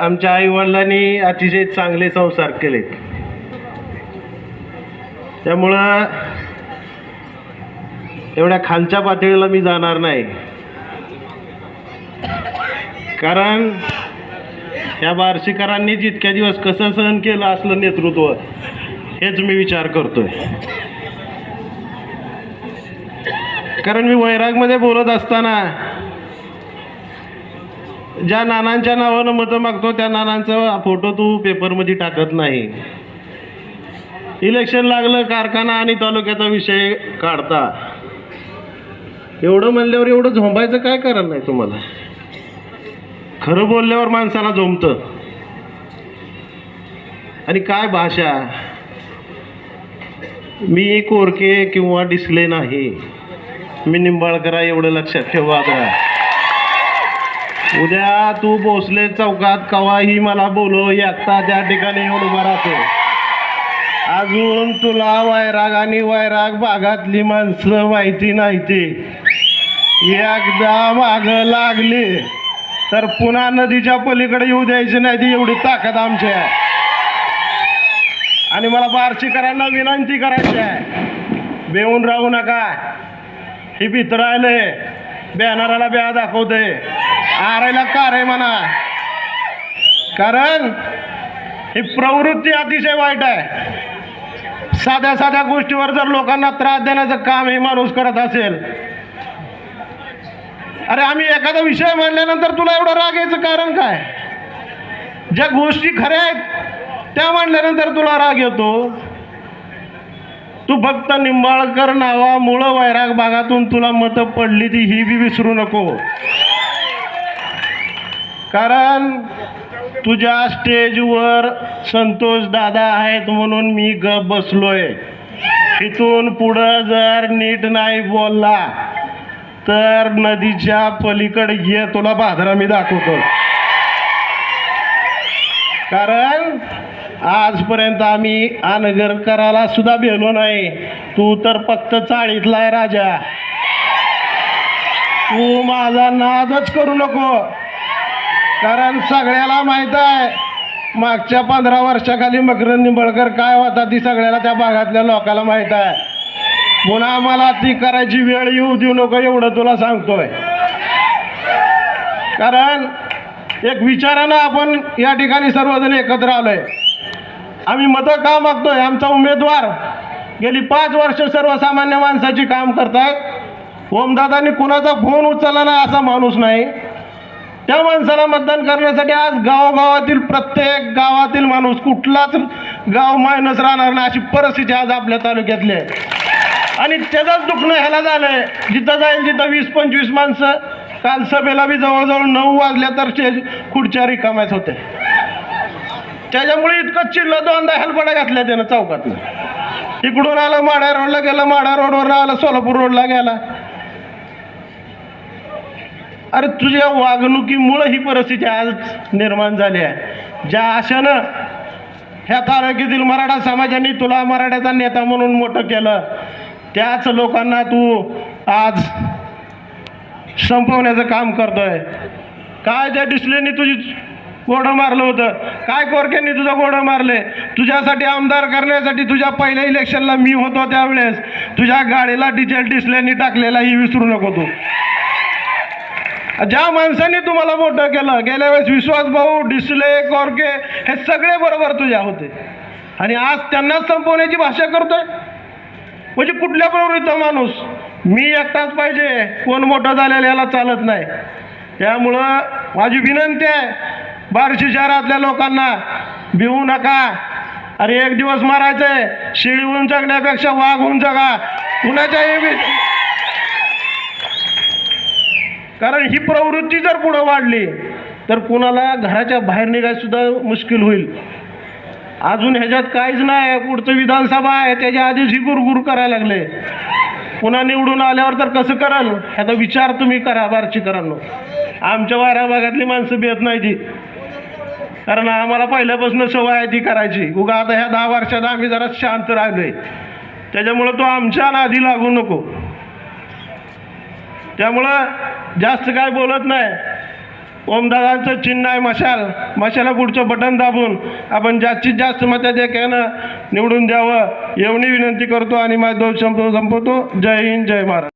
आमच्या आईवडिलांनी अतिशय चांगले संसार केलेत त्यामुळं एवढ्या खालच्या पातळीला मी जाणार नाही. कारण या बार्शीकरांनी जितक्या दिवस कसं सहन केलं असलं नेतृत्व हेच मी विचार करतोय. कारण मी वैरागमध्ये बोलत असताना ज्या नानांच्या नावानं मतं मागतो त्या नानांचा फोटो तू पेपरमध्ये टाकत नाही. इलेक्शन लागलं कारखाना आणि तालुक्याचा विषय काढता. एवढं म्हणल्यावर एवढं झोंबायचं काय कारण नाही तुम्हाला? खरं बोलल्यावर माणसाला झोंबतं. आणि काय भाषा? मी कोरके किंवा डिस्ले नाही. मी निंबाळकरा एवढं लक्षात ठेवा आता. उद्या तू भोसले चौकात कवाही मला बोलो आत्ता त्या ठिकाणी येऊन उभा राहतो. अजून तुला वैराग आणि वैराग भागातली माणसं माहिती नाही ती एकदा माग लागली तर पुन्हा नदीच्या पलीकडे येऊ द्यायची नाही ती एवढी ताकद आमची आहे. आणि मला बार्शीकरांना विनंती करायची आहे. बेऊन राहू नका. ही भीतर बॅनराला ब्या दाखवते. आरायला का रे म्हणा कारण ही प्रवृत्ती अतिशय वाईट आहे. साध्या साध्या गोष्टीवर जर लोकांना त्रास देण्याचं काम हे माणूस करत असेल अरे आम्ही एखादा विषय मांडल्यानंतर तुला एवढं राग यायचं कारण काय? ज्या गोष्टी खऱ्या आहेत त्या मांडल्यानंतर तुला राग येतो. तू फक्त निंबाळकर नावामुळं वैराग भागातून तुला मतं पडली ती ही बी विसरू नको. कारण तुझ्या स्टेजवर संतोष दादा आहेत म्हणून मी गप बसलोय. इथून पुढं जर नीट नाही बोलला तर नदीच्या पलीकडे ये तुला बाजरा मी दाखवतो. कारण आजपर्यंत आम्ही अनगरकराला सुद्धा भेलो नाही. तू तर फक्त चाळीतला आहे राजा. तू माझा नादच करू नको. कारण सगळ्याला माहीत आहे मागच्या पंधरा वर्षाखाली मकरंद निंबळकर काय होता ती सगळ्याला त्या भागातल्या लोकांना माहीत आहे. पुन्हा मला ती करायची वेळ येऊ देऊ नको एवढं तुला सांगतोय. कारण एक विचारानं आपण या ठिकाणी सर्वजण एकत्र आलोय. आम्ही मतं का मागतोय? आमचा उमेदवार गेली पाच वर्ष सर्वसामान्य माणसाची काम करतायत ओमदादांनी कुणाचा फोन उचलला नाही असा माणूस नाही. त्या माणसाला मतदान करण्यासाठी आज गावोगावातील प्रत्येक गावातील माणूस कुठलाच गाव मायनस राहणार नाही अशी परिस्थिती आज आपल्या तालुक्यातली आहे. आणि त्याचंच दुखणं ह्याला झालं आहे जिथं जाईल तिथं वीस पंचवीस माणसं. काल सभेला बी जवळजवळ नऊ वाजल्या तर स्टेज खुर्च्या रिकाम्याच होते त्याच्यामुळे इतकं चिडलं दोनदा हेलपडा घातल्या त्यानं चौकातनं. इकडून आलं माढा रोडला गेलं माढा रोडवर आलं सोलापूर रोडला गेला. अरे तुझ्या वागणुकीमुळं ही परिस्थिती आज निर्माण झाली आहे. ज्या आशानं ह्या तालुक्यातील मराठा समाजाने तुला मराठ्याचा नेता म्हणून मोठं केलं त्याच लोकांना तू आज संपवण्याचं काम करतोय. काय त्या डिस्प्लेने तुझी गोडं मारलं होतं? काय कोरक्यांनी तुझं गोडं मारले तुझ्यासाठी आमदार करण्यासाठी तुझ्या पहिल्या इलेक्शनला मी होतो त्यावेळेस. तुझ्या गाडीला डिझेल डिस्प्लेनी टाकलेला ही विसरू नको तू. ज्या माणसांनी तुम्हाला मोठं केलं गेल्या वेळेस विश्वास भाऊ डिसले कोरके हे सगळे बरोबर तुझ्या होते. आणि आज त्यांनाच संपवण्याची भाषा करतोय. म्हणजे कुठल्या प्रवृत्तीचा माणूस मी एकटाच पाहिजे कोण मोठं झालेलं याला चालत नाही. त्यामुळं माझी विनंती आहे बार्शी शहरातल्या लोकांना भिवू नका. अरे एक दिवस मारायचं आहे शिळी होऊन जगण्यापेक्षा वाघ होऊन जगा. कुणाच्याही बी कारण ही प्रवृत्ती जर पुढं वाढली तर कुणाला घराच्या बाहेर निघायसुद्धा मुश्किल होईल. अजून ह्याच्यात काहीच नाही पुढचं विधानसभा आहे त्याच्या आधीच ही गुरगुर करायला लागले. पुन्हा निवडून आल्यावर तर कसं कराल? ह्याचा विचार तुम्ही करा बार्शीकरांनो. आमच्या वाऱ्या भागातली माणसं भेट नाही ती. कारण आम्हाला पहिल्यापासून सवय आहे ती करायची. उगा आता ह्या दहा वर्षात आम्ही जरा शांत राहिलोय. त्याच्यामुळं तो आमच्या नादी लागू नको. त्यामुळं जास्त काय बोलत नाही. ओमदादांचं चिन्ह आहे मशाल. मशाला पुढचं बटन दाबून आपण जास्तीत जास्त मताधिक्यानं निवडून द्यावं. एवढी विनंती करतो आणि माझा दोष संपवतो. जय हिंद जय महाराज